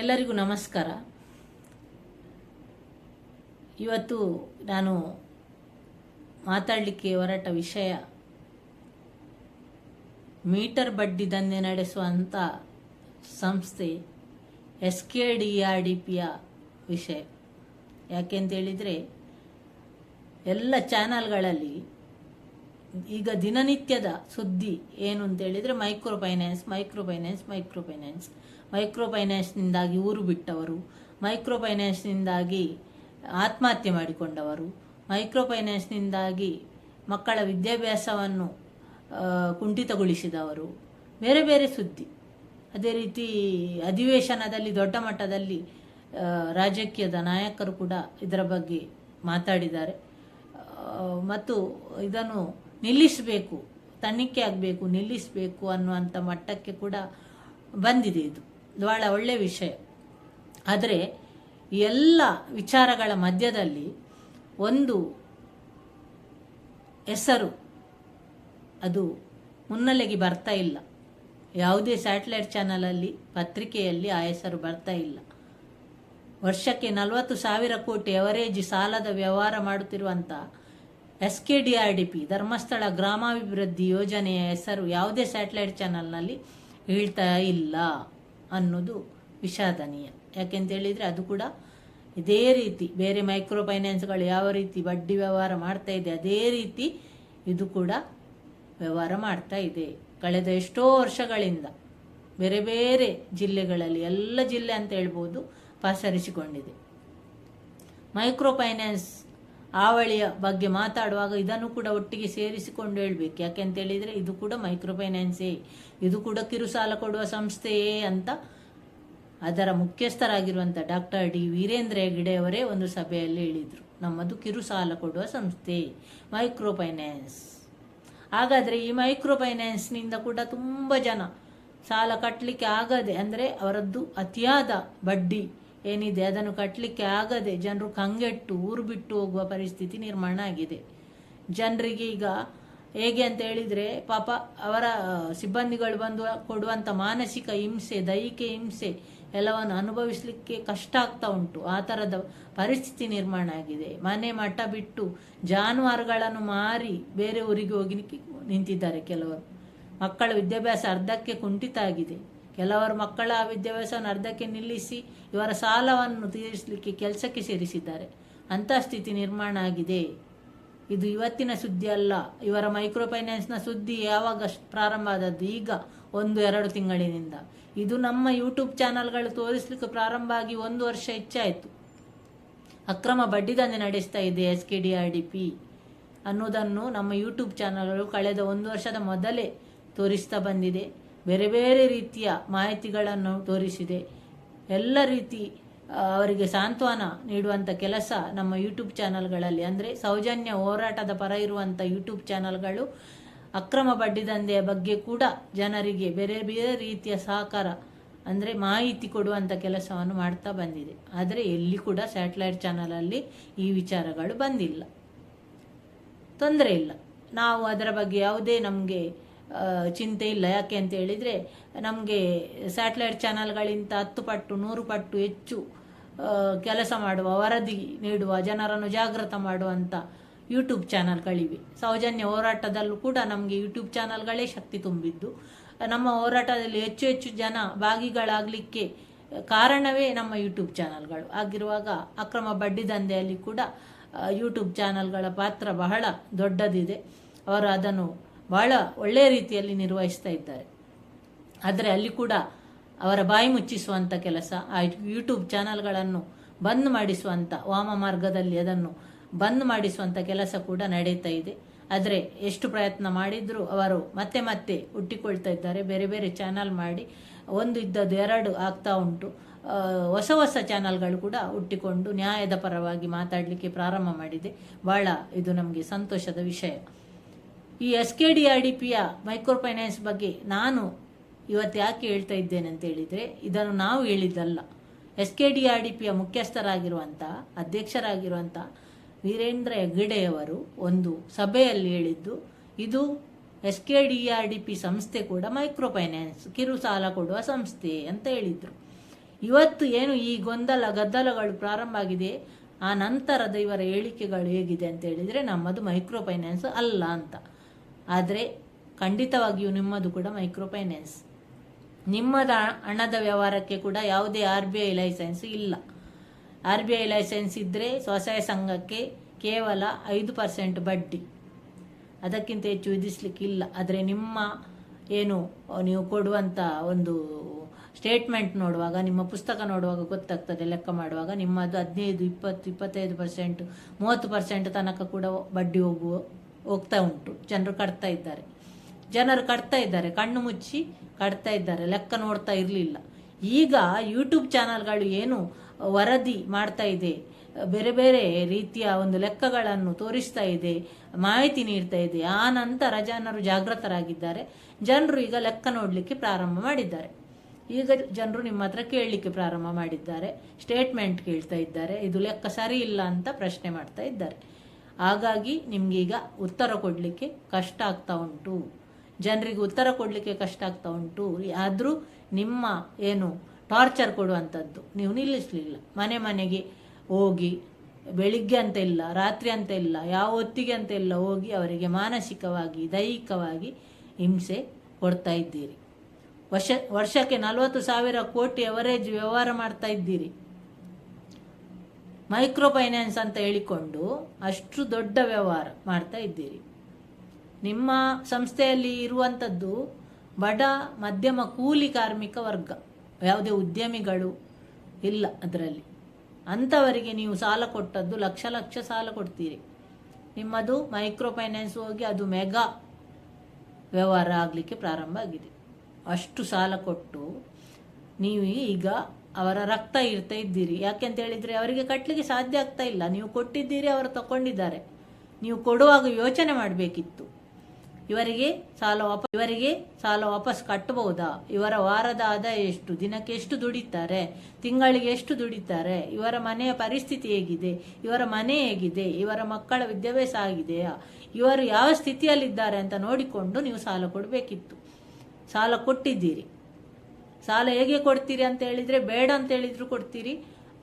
ಎಲ್ಲರಿಗೂ ನಮಸ್ಕಾರ. ಇವತ್ತು ನಾನು ಮಾತಾಡಲಿಕ್ಕೆ ಹೊರಟ ವಿಷಯ ಮೀಟರ್ ಬಡ್ಡಿ ದಂಧೆ ನಡೆಸುವಂಥ ಸಂಸ್ಥೆ S K D R D ಪಿಯ ವಿಷಯ. ಯಾಕೆಂತೇಳಿದರೆ ಎಲ್ಲ ಚಾನಲ್ಗಳಲ್ಲಿ ಈಗ ದಿನನಿತ್ಯದ ಸುದ್ದಿ ಏನು ಅಂತೇಳಿದರೆ micro finance micro finance micro finance micro ಫೈನಾನ್ಸ್ನಿಂದಾಗಿ ಊರು ಬಿಟ್ಟವರು ಮೈಕ್ರೋ ಫೈನಾನ್ಸ್ನಿಂದಾಗಿ ಆತ್ಮಹತ್ಯೆ ಮಾಡಿಕೊಂಡವರು ಮೈಕ್ರೋ ಫೈನಾನ್ಸ್ನಿಂದಾಗಿ ಮಕ್ಕಳ ವಿದ್ಯಾಭ್ಯಾಸವನ್ನು ಕುಂಠಿತಗೊಳಿಸಿದವರು. ಬೇರೆ ಬೇರೆ ಸುದ್ದಿ. ಅದೇ ರೀತಿ ಅಧಿವೇಶನದಲ್ಲಿ, ದೊಡ್ಡ ಮಟ್ಟದಲ್ಲಿ ರಾಜಕೀಯದ ನಾಯಕರು ಕೂಡ ಇದರ ಬಗ್ಗೆ ಮಾತಾಡಿದ್ದಾರೆ. ಮತ್ತು ಇದನ್ನು ನಿಲ್ಲಿಸಬೇಕು, ತನಿಖೆ ಆಗಬೇಕು, ನಿಲ್ಲಿಸಬೇಕು ಅನ್ನುವಂಥ ಮಟ್ಟಕ್ಕೆ ಕೂಡ ಬಂದಿದೆ ಇದು. ಬಹಳ ಒಳ್ಳೆಯ ವಿಷಯ. ಆದರೆ ಎಲ್ಲ ವಿಚಾರಗಳ ಮಧ್ಯದಲ್ಲಿ ಒಂದು ಹೆಸರು ಅದು ಮುನ್ನೆಲೆಗೆ ಬರ್ತಾ ಇಲ್ಲ. ಯಾವುದೇ ಸ್ಯಾಟಲೈಟ್ ಚಾನಲಲ್ಲಿ, ಪತ್ರಿಕೆಯಲ್ಲಿ ಆ ಹೆಸರು ಬರ್ತಾ ಇಲ್ಲ. ವರ್ಷಕ್ಕೆ ನಲವತ್ತು ಸಾವಿರ ಕೋಟಿ ಎವರೇಜ್ ಸಾಲದ ವ್ಯವಹಾರ ಮಾಡುತ್ತಿರುವಂಥ S K D R D P Dharmasthala ಗ್ರಾಮಾಭಿವೃದ್ಧಿ ಯೋಜನೆಯ ಹೆಸರು ಯಾವುದೇ ಸ್ಯಾಟಲೈಟ್ ಚಾನಲ್ನಲ್ಲಿ ಹೇಳ್ತಾ ಇಲ್ಲ. ಅನ್ನೋದು ವಿಷಾದನೀಯ. ಯಾಕೆಂತೇಳಿದರೆ ಅದು ಕೂಡ ಇದೇ ರೀತಿ ಬೇರೆ ಮೈಕ್ರೋ ಫೈನಾನ್ಸ್ಗಳು ಯಾವ ರೀತಿ ಬಡ್ಡಿ ವ್ಯವಹಾರ ಮಾಡ್ತಾ ಇದೆ, ಅದೇ ರೀತಿ ಇದು ಕೂಡ ವ್ಯವಹಾರ ಮಾಡ್ತಾ ಇದೆ. ಕಳೆದ ಎಷ್ಟೋ ವರ್ಷಗಳಿಂದ ಬೇರೆ ಬೇರೆ ಜಿಲ್ಲೆಗಳಲ್ಲಿ ಎಲ್ಲ ಜಿಲ್ಲೆ ಅಂತ ಹೇಳ್ಬೋದು ಪಸರಿಸಿಕೊಂಡಿದೆ. ಮೈಕ್ರೋ ಫೈನಾನ್ಸ್ ಆವಳಿಯ ಬಗ್ಗೆ ಮಾತಾಡುವಾಗ ಇದನ್ನು ಕೂಡ ಒಟ್ಟಿಗೆ ಸೇರಿಸಿಕೊಂಡು ಹೇಳ್ಬೇಕು. ಯಾಕೆಂತ ಹೇಳಿದ್ರೆ ಇದು ಕೂಡ ಮೈಕ್ರೋ ಫೈನಾನ್ಸೇ ಇದು ಕೂಡ ಕಿರು ಸಾಲ ಕೊಡುವ ಸಂಸ್ಥೆಯೇ ಅಂತ ಅದರ ಮುಖ್ಯಸ್ಥರಾಗಿರುವಂಥ ಡಾಕ್ಟರ್ ಡಿ ವೀರೇಂದ್ರ ಹೆಗ್ಡೆಯವರೇ ಒಂದು ಸಭೆಯಲ್ಲಿ ಹೇಳಿದರು. ನಮ್ಮದು ಕಿರು ಸಾಲ ಕೊಡುವ ಸಂಸ್ಥೆ ಮೈಕ್ರೋ ಫೈನಾನ್ಸ್ ಹಾಗಾದರೆ ಈ ಮೈಕ್ರೋ ಫೈನಾನ್ಸ್ನಿಂದ ಕೂಡ ತುಂಬ ಜನ ಸಾಲ ಕಟ್ಟಲಿಕ್ಕೆ ಆಗದೆ ಅಂದರೆ ಅವರದ್ದು ಅತಿಯಾದ ಬಡ್ಡಿ ಏನಿದೆ? ಅದನ್ನು ಕಟ್ಟಲಿಕ್ಕೆ ಆಗದೆ ಜನರು ಕಂಗೆಟ್ಟು ಊರು ಬಿಟ್ಟು ಹೋಗುವ ಪರಿಸ್ಥಿತಿ ನಿರ್ಮಾಣ ಆಗಿದೆ. ಜನರಿಗೆ ಈಗ ಹೇಗೆ ಅಂತ ಹೇಳಿದರೆ, ಪಾಪ ಅವರ ಸಿಬ್ಬಂದಿಗಳು ಬಂದು ಕೊಡುವಂಥ ಮಾನಸಿಕ ಹಿಂಸೆ, ದೈಹಿಕ ಹಿಂಸೆ ಎಲ್ಲವನ್ನು ಅನುಭವಿಸಲಿಕ್ಕೆ ಕಷ್ಟ ಆಗ್ತಾ ಉಂಟು. ಆ ಥರದ ಪರಿಸ್ಥಿತಿ ನಿರ್ಮಾಣ ಆಗಿದೆ. ಮನೆ ಮಠ ಬಿಟ್ಟು ಜಾನುವಾರುಗಳನ್ನು ಮಾರಿ ಬೇರೆ ಊರಿಗೆ ಹೋಗಿ ನಿಂತಿದ್ದಾರೆ ಕೆಲವರು. ಮಕ್ಕಳ ವಿದ್ಯಾಭ್ಯಾಸ ಅರ್ಧಕ್ಕೆ ಕುಂಠಿತ ಆಗಿದೆ. ಕೆಲವರು ಮಕ್ಕಳ ವಿದ್ಯಾಭ್ಯಾಸವನ್ನು ಅರ್ಧಕ್ಕೆ ನಿಲ್ಲಿಸಿ ಇವರ ಸಾಲವನ್ನು ತೀರಿಸಲಿಕ್ಕೆ ಕೆಲಸಕ್ಕೆ ಸೇರಿಸಿದ್ದಾರೆ. ಅಂತಹ ಸ್ಥಿತಿ ನಿರ್ಮಾಣ ಆಗಿದೆ. ಇದು ಇವತ್ತಿನ ಸುದ್ದಿ ಅಲ್ಲ. ಇವರ ಮೈಕ್ರೋ ಫೈನಾನ್ಸ್ನ ಸುದ್ದಿ ಯಾವಾಗ ಪ್ರಾರಂಭ ಆದದ್ದು? ಈಗ ಒಂದು, ಎರಡು ತಿಂಗಳಿನಿಂದ. ಇದು ನಮ್ಮ ಯೂಟ್ಯೂಬ್ ಚಾನಲ್ಗಳು ತೋರಿಸಲಿಕ್ಕೆ ಪ್ರಾರಂಭ ಆಗಿ ಒಂದು ವರ್ಷ ಹೆಚ್ಚಾಯಿತು. ಅಕ್ರಮ ಬಡ್ಡಿದಂಧೆ ನಡೆಸ್ತಾ ಇದೆ S K D R D P. ಅನ್ನೋದನ್ನು ನಮ್ಮ ಯೂಟ್ಯೂಬ್ ಚಾನಲ್ಗಳು ಕಳೆದ ಒಂದು ವರ್ಷದ ಮೊದಲೇ ತೋರಿಸ್ತಾ ಬಂದಿದೆ. ಬೇರೆ ಬೇರೆ ರೀತಿಯ ಮಾಹಿತಿಗಳನ್ನು ತೋರಿಸಿದೆ. ಎಲ್ಲ ರೀತಿ ಅವರಿಗೆ ಸಾಂತ್ವನ ನೀಡುವಂಥ ಕೆಲಸ ನಮ್ಮ ಯೂಟ್ಯೂಬ್ ಚಾನಲ್ಗಳಲ್ಲಿ. ಅಂದರೆ ಸೌಜನ್ಯ ಹೋರಾಟದ ಪರ ಇರುವಂಥ ಯೂಟ್ಯೂಬ್ ಚಾನಲ್ಗಳು ಅಕ್ರಮ ಬಡ್ಡಿದಂಧೆಯ ಬಗ್ಗೆ ಕೂಡ ಜನರಿಗೆ ಬೇರೆ ಬೇರೆ ರೀತಿಯ ಸಹಕಾರ, ಅಂದರೆ ಮಾಹಿತಿ ಕೊಡುವಂಥ ಕೆಲಸವನ್ನು ಮಾಡ್ತಾ ಬಂದಿದೆ. ಆದರೆ ಎಲ್ಲಿ ಕೂಡ ಸ್ಯಾಟಲೈಟ್ ಚಾನಲಲ್ಲಿ ಈ ವಿಚಾರಗಳು ಬಂದಿಲ್ಲ. ತೊಂದರೆ ಇಲ್ಲ. ನಾವು ಅದರ ಬಗ್ಗೆ ಯಾವುದೇ ನಮಗೆ ಚಿಂತೆ ಇಲ್ಲ. ಯಾಕೆ ಅಂತ ಹೇಳಿದರೆ, ನಮಗೆ ಸ್ಯಾಟಲೈಟ್ ಚಾನಲ್ಗಳಿಂದ ಹತ್ತು ಪಟ್ಟು, ನೂರು ಪಟ್ಟು ಹೆಚ್ಚು ಕೆಲಸ ಮಾಡುವ, ವರದಿ ನೀಡುವ, ಜನರನ್ನು ಜಾಗೃತ ಮಾಡುವಂಥ ಯೂಟ್ಯೂಬ್ ಚಾನಲ್ಗಳಿವೆ. ಸೌಜನ್ಯ ಹೋರಾಟದಲ್ಲೂ ಕೂಡ ನಮಗೆ ಯೂಟ್ಯೂಬ್ ಚಾನಲ್ಗಳೇ ಶಕ್ತಿ ತುಂಬಿದ್ದು. ನಮ್ಮ ಹೋರಾಟದಲ್ಲಿ ಹೆಚ್ಚು ಹೆಚ್ಚು ಜನ ಭಾಗಿಗಳಾಗಲಿಕ್ಕೆ ಕಾರಣವೇ ನಮ್ಮ ಯೂಟ್ಯೂಬ್ ಚಾನಲ್ಗಳು. ಆಗಿರುವಾಗ ಅಕ್ರಮ ಬಡ್ಡಿ ದಂಧೆಯಲ್ಲಿ ಕೂಡ ಯೂಟ್ಯೂಬ್ ಚಾನಲ್ಗಳ ಪಾತ್ರ ಬಹಳ ದೊಡ್ಡದಿದೆ. ಅವರು ಅದನ್ನು ಬಹಳ ಒಳ್ಳೆಯ ರೀತಿಯಲ್ಲಿ ನಿರ್ವಹಿಸ್ತಾ ಇದ್ದಾರೆ. ಆದರೆ ಅಲ್ಲಿ ಕೂಡ ಅವರ ಬಾಯಿ ಮುಚ್ಚಿಸುವಂಥ ಕೆಲಸ, ಆ ಯೂಟ್ಯೂಬ್ ಚಾನಲ್ಗಳನ್ನು ಬಂದ್ ಮಾಡಿಸುವಂಥ ವಾಮ ಮಾರ್ಗದಲ್ಲಿ ಅದನ್ನು ಬಂದ್ ಮಾಡಿಸುವಂಥ ಕೆಲಸ ಕೂಡ ನಡೀತಾ ಇದೆ. ಆದರೆ ಎಷ್ಟು ಪ್ರಯತ್ನ ಮಾಡಿದರೂ ಅವರು ಮತ್ತೆ ಮತ್ತೆ ಹುಟ್ಟಿಕೊಳ್ತಾ ಇದ್ದಾರೆ. ಬೇರೆ ಬೇರೆ ಚಾನಲ್ ಮಾಡಿ ಒಂದು ಇದ್ದದ್ದು ಎರಡು ಆಗ್ತಾ ಉಂಟು. ಹೊಸ ಹೊಸ ಚಾನಲ್ಗಳು ಕೂಡ ಹುಟ್ಟಿಕೊಂಡು ನ್ಯಾಯದ ಪರವಾಗಿ ಮಾತಾಡಲಿಕ್ಕೆ ಪ್ರಾರಂಭ ಮಾಡಿದೆ. ಭಾಳ ಇದು ನಮಗೆ ಸಂತೋಷದ ವಿಷಯ. ಈ S K D R D ಪಿಯ ಮೈಕ್ರೋ ಫೈನಾನ್ಸ್ ಬಗ್ಗೆ ನಾನು ಇವತ್ತು ಯಾಕೆ ಹೇಳ್ತಾ ಇದ್ದೇನೆ ಅಂತ ಹೇಳಿದರೆ, ಇದನ್ನು ನಾವು ಹೇಳಿದ್ದಲ್ಲ. S K D R D ಪಿಯ ಮುಖ್ಯಸ್ಥರಾಗಿರುವಂಥ ಅಧ್ಯಕ್ಷರಾಗಿರುವಂಥ ವೀರೇಂದ್ರ ಹೆಗ್ಗಡೆಯವರು ಒಂದು ಸಭೆಯಲ್ಲಿ ಹೇಳಿದ್ದು, ಇದು S K D R D P ಸಂಸ್ಥೆ ಕೂಡ ಮೈಕ್ರೋ ಫೈನಾನ್ಸ್ ಕಿರು ಸಾಲ ಕೊಡುವ ಸಂಸ್ಥೆ ಅಂತ ಹೇಳಿದರು. ಇವತ್ತು ಏನು ಈ ಗೊಂದಲ, ಗದ್ದಲಗಳು ಪ್ರಾರಂಭ ಆಗಿದೆ, ಆ ನಂತರದ ಇವರ ಹೇಳಿಕೆಗಳು ಹೇಗಿದೆ ಅಂತ ಹೇಳಿದರೆ ನಮ್ಮದು ಮೈಕ್ರೋ ಫೈನಾನ್ಸ್ ಅಲ್ಲ ಅಂತ. ಆದರೆ ಖಂಡಿತವಾಗಿಯೂ ನಿಮ್ಮದು ಕೂಡ ಮೈಕ್ರೋ ಫೈನಾನ್ಸ್ ನಿಮ್ಮದ ಹಣದ ವ್ಯವಹಾರಕ್ಕೆ ಕೂಡ ಯಾವುದೇ ಆರ್ ಬಿ ಐ ಲೈಸೆನ್ಸ್ ಇಲ್ಲ. ಆರ್ ಬಿ ಐ ಲೈಸೆನ್ಸ್ ಇದ್ದರೆ ಸ್ವಸಹಾಯ ಸಂಘಕ್ಕೆ ಕೇವಲ ಐದು ಪರ್ಸೆಂಟ್ ಬಡ್ಡಿ. ಅದಕ್ಕಿಂತ ಹೆಚ್ಚು ವಿಧಿಸ್ಲಿಕ್ಕಿಲ್ಲ. ಆದರೆ ನಿಮ್ಮ ಏನು, ನೀವು ಕೊಡುವಂಥ ಒಂದು ಸ್ಟೇಟ್ಮೆಂಟ್ ನೋಡುವಾಗ, ನಿಮ್ಮ ಪುಸ್ತಕ ನೋಡುವಾಗ ಗೊತ್ತಾಗ್ತದೆ. ಲೆಕ್ಕ ಮಾಡುವಾಗ ನಿಮ್ಮದು ಹದಿನೈದು, ಇಪ್ಪತ್ತು, ಇಪ್ಪತ್ತೈದು ಪರ್ಸೆಂಟ್ ಮೂವತ್ತು ಪರ್ಸೆಂಟ್ ತನಕ ಕೂಡ ಬಡ್ಡಿ ಹೋಗುವ ಹೋಗ್ತಾ ಉಂಟು. ಜನರು ಕಟ್ತಾ ಇದ್ದಾರೆ. ಜನರು ಕಟ್ತಾ ಇದ್ದಾರೆ. ಕಣ್ಣು ಮುಚ್ಚಿ ಕಟ್ತಾ ಇದ್ದಾರೆ. ಲೆಕ್ಕ ನೋಡ್ತಾ ಇರಲಿಲ್ಲ. ಈಗ ಯೂಟ್ಯೂಬ್ ಚಾನಲ್ಗಳು ಏನು ವರದಿ ಮಾಡ್ತಾ ಇದೆ. ಬೇರೆ ಬೇರೆ ರೀತಿಯ ಒಂದು ಲೆಕ್ಕಗಳನ್ನು ತೋರಿಸ್ತಾ ಇದೆ. ಮಾಹಿತಿ ನೀಡ್ತಾ ಇದೆ. ಆ ನಂತರ ಜನರು ಜಾಗೃತರಾಗಿದ್ದಾರೆ. ಜನರು ಈಗ ಲೆಕ್ಕ ನೋಡಲಿಕ್ಕೆ ಪ್ರಾರಂಭ ಮಾಡಿದ್ದಾರೆ. ಈಗ ಜನರು ನಿಮ್ಮ ಹತ್ರ ಕೇಳಲಿಕ್ಕೆ ಪ್ರಾರಂಭ ಮಾಡಿದ್ದಾರೆ. ಸ್ಟೇಟ್ಮೆಂಟ್ ಕೇಳ್ತಾ ಇದ್ದಾರೆ. ಇದು ಲೆಕ್ಕ ಸರಿ ಇಲ್ಲ ಅಂತ ಪ್ರಶ್ನೆ ಮಾಡ್ತಾ ಇದ್ದಾರೆ. ಹಾಗಾಗಿ ನಿಮಗೀಗ ಉತ್ತರ ಕೊಡಲಿಕ್ಕೆ ಕಷ್ಟ ಆಗ್ತಾ ಉಂಟು. ಜನರಿಗೆ ಉತ್ತರ ಕೊಡಲಿಕ್ಕೆ ಕಷ್ಟ ಆಗ್ತಾ ಉಂಟು. ಆದರೂ ನಿಮ್ಮ ಏನು ಟಾರ್ಚರ್ ಕೊಡುವಂಥದ್ದು, ನೀವು ನಿಲ್ಲಿಸಲಿಲ್ಲ. ಮನೆ ಮನೆಗೆ ಹೋಗಿ, ಬೆಳಿಗ್ಗೆ ಅಂತ ಇಲ್ಲ, ರಾತ್ರಿ ಅಂತ ಇಲ್ಲ, ಯಾವ ಹೊತ್ತಿಗೆ ಅಂತ ಇಲ್ಲ, ಹೋಗಿ ಅವರಿಗೆ ಮಾನಸಿಕವಾಗಿ, ದೈಹಿಕವಾಗಿ ಹಿಂಸೆ ಕೊಡ್ತಾ ಇದ್ದೀರಿ. ವರ್ಷ, ವರ್ಷಕ್ಕೆ ನಲವತ್ತು ಸಾವಿರ ಕೋಟಿ ಎವರೇಜ್ ವ್ಯವಹಾರ ಮಾಡ್ತಾ ಇದ್ದೀರಿ. ಮೈಕ್ರೋ ಫೈನಾನ್ಸ್ ಅಂತ ಹೇಳಿಕೊಂಡು ಅಷ್ಟು ದೊಡ್ಡ ವ್ಯವಹಾರ ಮಾಡ್ತಾ ಇದ್ದೀರಿ. ನಿಮ್ಮ ಸಂಸ್ಥೆಯಲ್ಲಿ ಇರುವಂಥದ್ದು ಬಡ, ಮಧ್ಯಮ, ಕೂಲಿ ಕಾರ್ಮಿಕ ವರ್ಗ. ಯಾವುದೇ ಉದ್ಯಮಿಗಳು ಇಲ್ಲ ಅದರಲ್ಲಿ. ಅಂಥವರಿಗೆ ನೀವು ಸಾಲ ಕೊಟ್ಟದ್ದು ಲಕ್ಷ ಲಕ್ಷ ಸಾಲ ಕೊಡ್ತೀರಿ. ನಿಮ್ಮದು ಮೈಕ್ರೋ ಫೈನಾನ್ಸ್ ಹೋಗಿ ಅದು ಮೆಗಾ ವ್ಯವಹಾರ ಆಗಲಿಕ್ಕೆ ಪ್ರಾರಂಭ ಆಗಿದೆ. ಅಷ್ಟು ಸಾಲ ಕೊಟ್ಟು ನೀವು ಈಗ ಅವರ ರಕ್ತ ಇರ್ತಾ ಇದ್ದೀರಿ. ಯಾಕೆಂತ ಹೇಳಿದ್ರೆ ಅವರಿಗೆ ಕಟ್ಟಲಿಕ್ಕೆ ಸಾಧ್ಯ ಆಗ್ತಾ ಇಲ್ಲ. ನೀವು ಕೊಟ್ಟಿದ್ದೀರಿ, ಅವರು ತಗೊಂಡಿದ್ದಾರೆ ನೀವು ಕೊಡುವಾಗ ಯೋಚನೆ ಮಾಡಬೇಕಿತ್ತು. ಇವರಿಗೆ ಸಾಲ ವಾಪ, ಇವರಿಗೆ ಸಾಲ ವಾಪಸ್ ಕಟ್ಟಬಹುದಾ ಇವರ ವಾರದ ಆದಾಯ ಎಷ್ಟು? ದಿನಕ್ಕೆ ಎಷ್ಟು ದುಡಿತಾರೆ? ತಿಂಗಳಿಗೆ ಎಷ್ಟು ದುಡಿತಾರೆ? ಇವರ ಮನೆಯ ಪರಿಸ್ಥಿತಿ ಹೇಗಿದೆ? ಇವರ ಮನೆ ಹೇಗಿದೆ? ಇವರ ಮಕ್ಕಳ ವಿದ್ಯಾಭ್ಯಾಸ ಆಗಿದೆಯಾ? ಇವರು ಯಾವ ಸ್ಥಿತಿಯಲ್ಲಿದ್ದಾರೆ ಅಂತ ನೋಡಿಕೊಂಡು ನೀವು ಸಾಲ ಕೊಡಬೇಕಿತ್ತು. ಸಾಲ ಕೊಟ್ಟಿದ್ದೀರಿ. ಸಾಲ ಹೇಗೆ ಕೊಡ್ತೀರಿ ಅಂತ ಹೇಳಿದರೆ ಬೇಡ ಅಂತ ಹೇಳಿದ್ರು ಕೊಡ್ತೀರಿ.